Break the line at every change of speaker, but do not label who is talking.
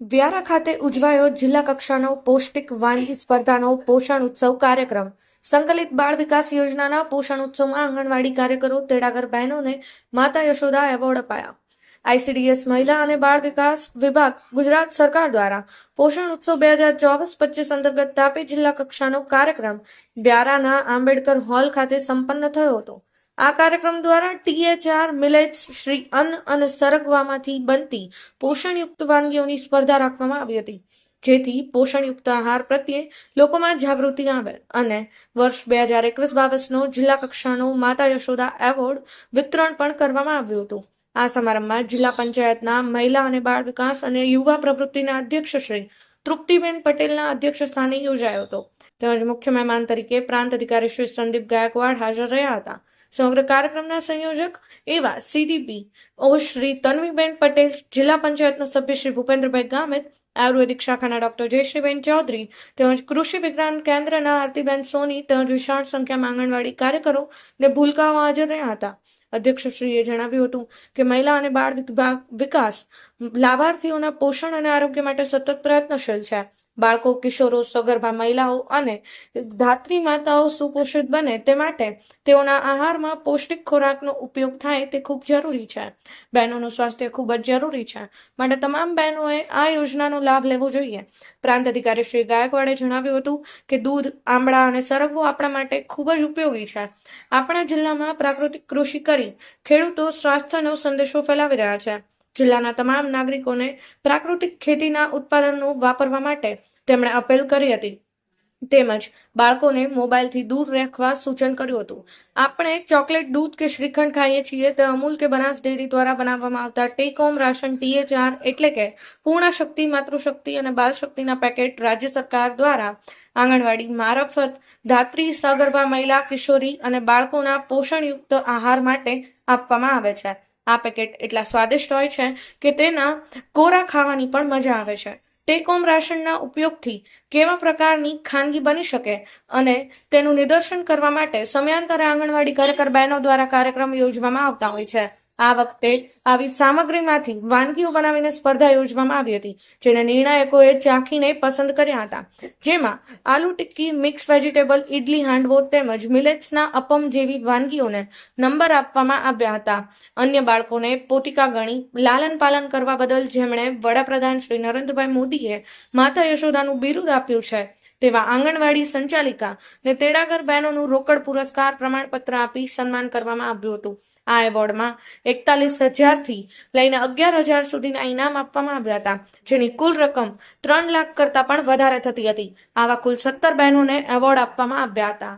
વ્યારા ખાતે ઉજવાયો જિલ્લા કક્ષાનો પૌષ્ટિક વાનગી સ્પર્ધાનો પોષણ ઉત્સવ કાર્યક્રમ. સંકલિત બાળ વિકાસ યોજનાના પોષણ ઉત્સવમાં આંગણવાડી કાર્યકરો, તેડાગર બહેનોને માતા યશોદા એવોર્ડ અપાયા. આઈસીડીએસ મહિલા અને બાળ વિકાસ વિભાગ ગુજરાત સરકાર દ્વારા પોષણ ઉત્સવ બે હજાર ચોવીસ પચીસ અંતર્ગત તાપી જિલ્લા કક્ષાનો કાર્યક્રમ વ્યારાના આંબેડકર હોલ ખાતે સંપન્ન થયો હતો. આ કાર્યક્રમ દ્વારા ટીએચઆર મિલેટ્સ શ્રી અન્ન અને સરગવામાંથી બનતી પોષણયુક્ત વાનગીઓની સ્પર્ધા રાખવામાં આવી હતી. જેથી પોષણયુક્ત આહાર પ્રત્યે લોકોમાં જાગૃતિ આવે અને વર્ષ બે હજાર એકવીસ બાવીસનો જિલ્લા કક્ષાનો માતા યશોદા એવોર્ડ વિતરણ પણ કરવામાં આવ્યું હતું. આ સમારંભમાં જિલ્લા પંચાયતના મહિલા અને બાળ વિકાસ અને યુવા પ્રવૃત્તિના અધ્યક્ષ શ્રી તૃપ્તિબેન પટેલના અધ્યક્ષ સ્થાને યોજાયો હતો. તેમજ મુખ્ય મહેમાન તરીકે પ્રાંત અધિકારી શ્રી સંદીપ ગાયકવાડ હાજર રહ્યા હતા. સમગ્ર કાર્યક્રમના સંયોજક એવા સીડીપી ઓ શ્રી તન્વીબેન પટેલ, જિલ્લા પંચાયતના સભ્ય શ્રી ભૂપેન્દ્રભાઈ ગામિત, આયુર્વેદિક શાખાના ડોક્ટર જયશ્રીબેન ચૌધરી તેમજ કૃષિ વિજ્ઞાન કેન્દ્રના આરતીબેન સોની તેમજ વિશાળ સંખ્યામાં આંગણવાડી કાર્યકરો ને ભૂલકાઓ હાજર રહ્યા હતા. અધ્યક્ષશ્રીએ જણાવ્યું હતું કે મહિલા અને બાળ વિકાસ લાભાર્થીઓના પોષણ અને આરોગ્ય માટે સતત પ્રયત્નશીલ છે. બાળકો, કિશોરો, સગર્ભા મહિલાઓ અને ધાત્રી માતાઓ સુપોષિત બને તે માટે તેઓના આહારમાં પૌષ્ટિક ખોરાકનો ઉપયોગ થાય તે ખૂબ જરૂરી છે. બહેનોનું સ્વાસ્થ્ય ખૂબ જ જરૂરી છે. માટે તમામ બહેનોએ આ યોજનાનો લાભ લેવો જોઈએ. પ્રાંત અધિકારી શ્રી ગાયકવાડે જણાવ્યું હતું કે દૂધ આંબળા અને સરગવો આપણા માટે ખૂબ જ ઉપયોગી છે. આપણા જિલ્લામાં પ્રાકૃતિક કૃષિ કરી ખેડૂતો સ્વાસ્થ્યનો સંદેશો ફેલાવી રહ્યા છે. જિલ્લાના તમામ નાગરિકોને પ્રાકૃતિક ખેતીના ઉત્પાદનો વાપરવા માટે તેમણે અપીલ કરી હતી. તેમજ બાળકોને મોબાઈલથી દૂર રાખવા સૂચન કર્યું હતું. આપણે ચોકલેટ દૂધ કે શ્રીખંડ ખાઈએ છીએ તે અમૂલ કે બનાસ ડેરી દ્વારા બનાવવામાં આવતા ટેક હોમ રાશન ટીએચઆર એટલે કે પૂર્ણ શક્તિ માતૃશક્તિ અને બાલ શક્તિના પેકેટ રાજ્ય સરકાર દ્વારા આંગણવાડી મારફત ધાત્રી, સગર્ભા મહિલા, કિશોરી અને બાળકોના પોષણયુક્ત આહાર માટે આપવામાં આવે છે. આ પેકેટ એટલા સ્વાદિષ્ટ હોય છે કે તેના કોરા ખાવાની પણ મજા આવે છે. ટેક હોમ રાશનના ઉપયોગથી કેવા પ્રકારની ખાનગી બની શકે અને તેનું નિદર્શન કરવા માટે સમયાંતરે આંગણવાડી કાર્યકર બહેનો દ્વારા કાર્યક્રમ યોજવામાં આવતા હોય છે. આ વખતે આવી સામગ્રીમાંથી વાનગીઓ બનાવીને સ્પર્ધા યોજવામાં આવી હતી જેને નિર્ણાયકોએ ચાખીને પસંદ કર્યા હતા. જેમાં આલુ ટિક્કી, મિક્સ વેજીટેબલ ઇડલી હાંડવો તેમજ મિલેટ્સના અપમ જેવી વાનગીઓને નંબર આપવામાં આવ્યા હતા. અન્ય બાળકોને પોતિકા ગણી, લાલન પાલન કરવા બદલ જેમણે વડાપ્રધાન શ્રી નરેન્દ્રભાઈ મોદીએ માતા યશોદાનું બિરુદ આપ્યું છે. તેવા આંગણવાડી સંચાલિકા ને તેડાગર બહેનોનું રોકડ પુરસ્કાર પ્રમાણપત્ર આપી સન્માન કરવામાં આવ્યું હતું. આ એવોર્ડમાં એકતાલીસ હજારથી લઈને અગિયાર હજાર સુધીના ઇનામ આપવામાં આવ્યા હતા, જેની કુલ રકમ ત્રણ લાખ કરતાં પણ વધારે થતી હતી. આવા કુલ સત્તર બહેનોને એવોર્ડ આપવામાં આવ્યા હતા.